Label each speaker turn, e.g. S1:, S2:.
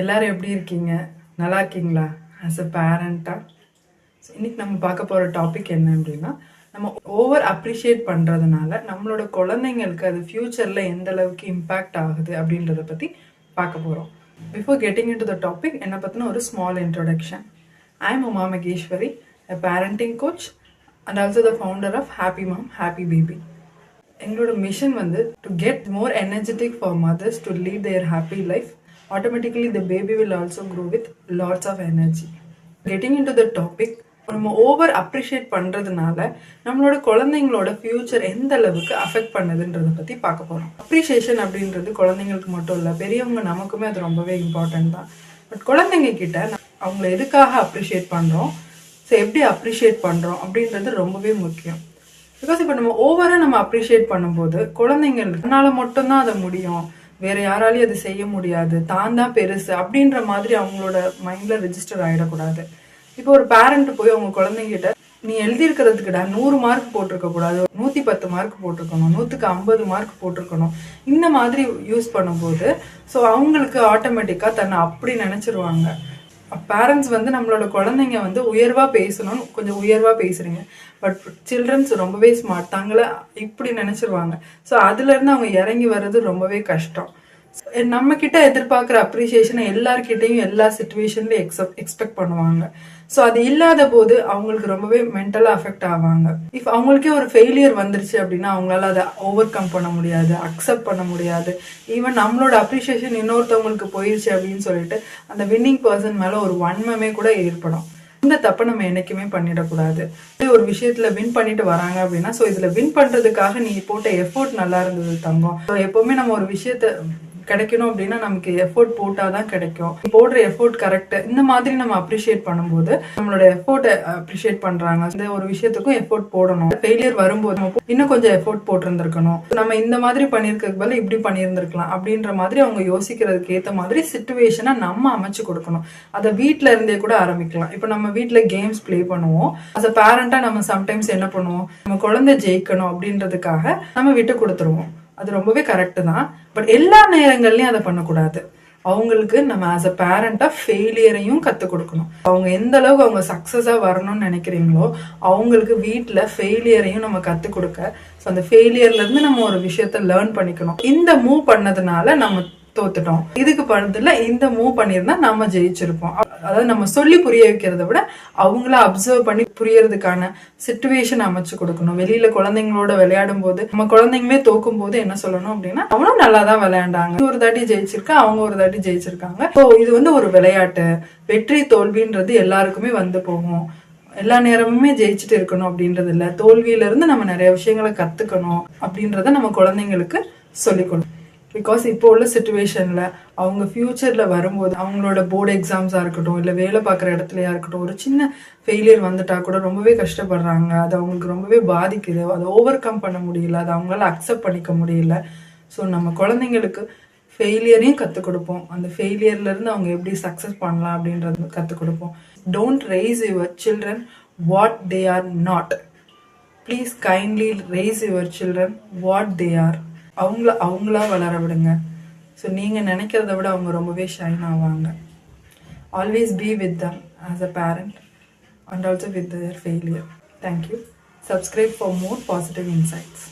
S1: எல்லாரும் எப்படி இருக்கீங்க நல்லா இருக்கீங்களா ஆஸ் அ பேரண்டா இன்னைக்கு நம்ம பார்க்க போகிற டாபிக் என்ன அப்படின்னா நம்ம ஓவர் அப்ரிஷியேட் பண்ணுறதுனால நம்மளோட குழந்தைங்களுக்கு அது ஃப்யூச்சரில் எந்த அளவுக்கு இம்பேக்ட் ஆகுது அப்படின்றத பற்றி பார்க்க போகிறோம் before getting into the topic என்னை பற்றின ஒரு small introduction I am Uma Maheswari a parenting coach and also the founder of Happy Mom Happy Baby எங்களோட மிஷன் வந்து to get more energetic for mothers to lead their happy life automatically the baby will also grow with lots of energy. Getting into the topic, நம்ம over appreciate பண்ணுறதுனால நம்மளோட குழந்தைங்களோட future எந்த அளவுக்கு affect பண்ணுதுன்றதை பற்றி பார்க்க போகிறோம் அப்ரிஷியேஷன் அப்படின்றது குழந்தைங்களுக்கு மட்டும் இல்லை பெரியவங்க நமக்குமே அது ரொம்பவே இம்பார்ட்டன்ட் தான் பட் குழந்தைங்க கிட்ட அவங்கள எதுக்காக அப்ரிஷியேட் பண்ணுறோம் ஸோ எப்படி அப்ரிஷியேட் பண்ணுறோம் அப்படின்றது ரொம்பவே முக்கியம் பிகாஸ் இப்போ நம்ம ஓவராக நம்ம அப்ரிஷியேட் பண்ணும்போது குழந்தைங்களுக்கு மட்டும்தான் அதை முடியும் வேற யாராலையும் அது செய்ய முடியாது தான் தான் பெருசு அப்படின்ற மாதிரி அவங்களோட மைண்ட்ல ரெஜிஸ்டர் ஆகிடக்கூடாது இப்போ ஒரு பேரண்ட் போய் அவங்க குழந்தைங்கிட்ட நீ எழுதியிருக்கிறதுக்குடா நூறு மார்க் போட்டிருக்க கூடாது நூத்தி பத்து மார்க் போட்டிருக்கணும் நூத்துக்கு ஐம்பது மார்க் போட்டிருக்கணும் இந்த மாதிரி யூஸ் பண்ணும்போது ஸோ அவங்களுக்கு ஆட்டோமேட்டிக்கா தன்னை அப்படி நினைச்சிருவாங்க பேரண்ட்ஸ் வந்து நம்மளோட குழந்தைங்க வந்து உயர்வாக பேசணும்னு கொஞ்சம் உயர்வாக பேசுகிறீங்க பட் சில்ட்ரன்ஸ் ரொம்பவே ஸ்மார்ட் தாங்கள இப்படி நினச்சிருவாங்க ஸோ அதுலேருந்து அவங்க இறங்கி வர்றது ரொம்பவே கஷ்டம் நம்ம கிட்ட எதிர்பார்க்குற அப்ரிசியேஷனை எல்லார்கிட்டையும் எல்லா சுச்சுவேஷன்லையும் எக்ஸப் எக்ஸ்பெக்ட் பண்ணுவாங்க ஸோ அது இல்லாத போது அவங்களுக்கு ரொம்பவே மென்டலாக அஃபெக்ட் ஆவாங்க இஃப் அவங்களுக்கே ஒரு ஃபெயிலியர் வந்துருச்சு அப்படின்னா அவங்களால அதை ஓவர் கம் பண்ண முடியாது அக்செப்ட் பண்ண முடியாது ஈவன் நம்மளோட அப்ரிஷியேஷன் இன்னொருத்தவங்களுக்கு போயிருச்சு அப்படின்னு சொல்லிட்டு அந்த வின்னிங் பர்சன் மேலே ஒரு வன்மமே கூட ஏற்படும் இந்த தப்பை நம்ம என்னைக்குமே பண்ணிடக்கூடாது ஒரு விஷயத்துல வின் பண்ணிட்டு வராங்க அப்படின்னா ஸோ இதுல வின் பண்றதுக்காக நீ போட்ட எஃபோர்ட் நல்லா இருந்தது தங்கம் எப்பவுமே நம்ம ஒரு விஷயத்த கிடைக்கணும் அப்படின்னா நமக்கு எஃபோர்ட் போட்டால் தான் கிடைக்கும் போடுற எஃபோர்ட் கரெக்ட் இந்த மாதிரி நம்ம அப்ரிஷியேட் பண்ணும்போது நம்மளோட எஃபோர்ட்டை அப்ரிஷியேட் பண்ணுறாங்க இந்த ஒரு விஷயத்துக்கும் எஃபோர்ட் போடணும் ஃபெயிலியர் வரும்போது இன்னும் கொஞ்சம் எஃபோர்ட் போட்டிருந்திருக்கணும் நம்ம இந்த மாதிரி பண்ணியிருக்கிறதுக்கு பதில் இப்படி பண்ணியிருந்திருக்கலாம் அப்படின்ற மாதிரி அவங்க யோசிக்கிறதுக்கு ஏற்ற மாதிரி சுச்சுவேஷனை நம்ம அமைச்சு கொடுக்கணும் அதை வீட்டில் இருந்தே கூட ஆரம்பிக்கலாம் இப்போ நம்ம வீட்டில் கேம்ஸ் ப்ளே பண்ணுவோம் அஸ் அ பேரண்டாக நம்ம சம்டைம்ஸ் என்ன பண்ணுவோம் நம்ம குழந்தை ஜெயிக்கணும் அப்படின்றதுக்காக நம்ம விட்டு கொடுத்துருவோம் அது ரொம்பவே கரெக்டு தான் பட் எல்லா நேரங்கள்லையும் அதை பண்ணக்கூடாது அவங்களுக்கு நம்ம ஆஸ் அ பேரண்டா ஃபெயிலியரையும் கற்றுக் கொடுக்கணும் அவங்க எந்த அளவுக்கு அவங்க சக்சஸா வரணும்னு நினைக்கிறீங்களோ அவங்களுக்கு வீட்டுல ஃபெயிலியரையும் நம்ம கற்றுக் கொடுக்க ஸோ அந்த ஃபெயிலியர்ல இருந்து நம்ம ஒரு விஷயத்த லேர்ன் பண்ணிக்கணும் இந்த மூவ் பண்ணதுனால நம்ம தோத்துட்டோம் இதுக்கு பண்ணதுல இந்த மூவ் பண்ணியிருந்தா நம்ம ஜெயிச்சிருப்போம் அதாவது நம்ம சொல்லி புரிய வைக்கிறத விட அவங்கள அப்சர்வ் பண்ணி புரியறதுக்கான சுச்சுவேஷன் அமைச்சு கொடுக்கணும் வெளியில குழந்தைங்களோட விளையாடும் போது நம்ம குழந்தைங்களே தோக்கும் போது என்ன சொல்லணும் அப்படின்னா அவனும் நல்லா தான் விளையாண்டாங்க ஒரு தாட்டி ஜெயிச்சிருக்கா அவங்க ஒரு தாட்டி ஜெயிச்சிருக்காங்க ஸோ இது வந்து ஒரு விளையாட்டு வெற்றி தோல்வின்றது எல்லாருக்குமே வந்து போகும் எல்லா நேரமுமே ஜெயிச்சுட்டு இருக்கணும் அப்படின்றது இல்லை தோல்வியில இருந்து நம்ம நிறைய விஷயங்களை கத்துக்கணும் அப்படின்றத நம்ம குழந்தைங்களுக்கு சொல்லிக் கொடுக்கணும் பிகாஸ் இப்போ உள்ள சுச்சுவேஷனில் அவங்க ஃப்யூச்சரில் வரும்போது அவங்களோட போர்டு எக்ஸாம்ஸாக இருக்கட்டும் இல்லை வேலை பார்க்குற இடத்துலயா இருக்கட்டும் ஒரு சின்ன ஃபெயிலியர் வந்துட்டா கூட ரொம்பவே கஷ்டப்படுறாங்க அது அவங்களுக்கு ரொம்பவே பாதிக்குது அதை ஓவர் கம் பண்ண முடியல அதை அவங்களால அக்செப்ட் பண்ணிக்க முடியல ஸோ நம்ம குழந்தைங்களுக்கு ஃபெயிலியரையும் கற்றுக் கொடுப்போம் அந்த ஃபெயிலியர்லேருந்து அவங்க எப்படி சக்ஸஸ் பண்ணலாம் அப்படின்றது கற்றுக் கொடுப்போம் don't raise your children what they are not please kindly raise your children what they are அவங்கள அவங்களா வளர விடுங்க ஸோ நீங்கள் நினைக்கிறத விட அவங்க ரொம்பவே ஷைன் ஆவாங்க always be with them as a parent and also with their failure thank you subscribe for more positive insights